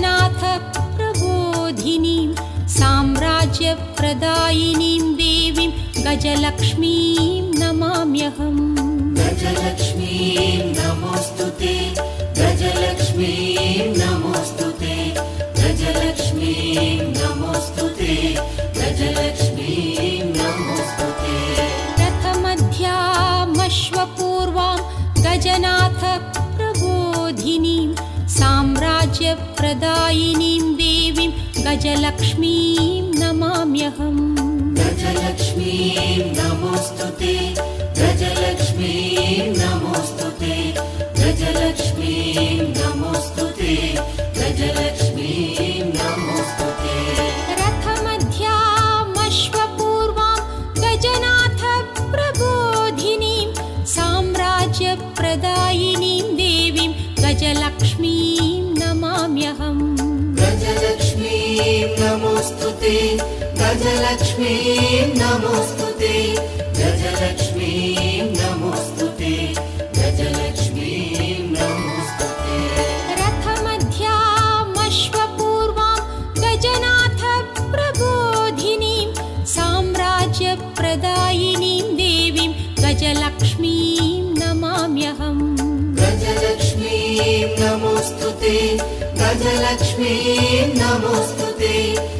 गजनाथ प्रबोधिनीं साम्राज्यप्रदायिनीं देवीं गजलक्ष्मीं नमाम्यहम्। गजलक्ष्मीं नमोऽस्तु ते गजलक्ष्मीं नमोऽस्तु ते गजलक्ष्मीं नमोऽस्तु ते गजलक्ष्मीं नमोऽस्तु ते। रथमध्यामश्वपूर्वां गजनाथ देवीं गजलक्ष्मीं नमाम्यहम्। गजलक्ष्मीं नमोऽस्तु ते गजलक्ष्मीं नमोऽस्तु ते गजलक्ष्मीं नमोऽस्तु ते गजलक्ष्मीं नमोऽस्तु ते। रथमध्यामश्वपूर्वां गजनाथ प्रबोधिनीं साम्राज्यप्रदायिनीं देवीं गजलक्ष्मीं नमोऽस्तु ते गजलक्ष्मीं नमोऽस्तु ते गजलक्ष्मीं नमोऽस्तु ते गजलक्ष्मीं नमोऽस्तु ते रथमध्यामश्वपूर्वां गजनाथ प्रबोधिनीं साम्राज्यप्रदायिनीं देवीं गजलक्ष्मीं नमाम्यहम्। गजलक्ष्मीं नमोऽस्तु ते गजलक्ष्मीं नमोऽस्तु ते गजलक्ष्मीं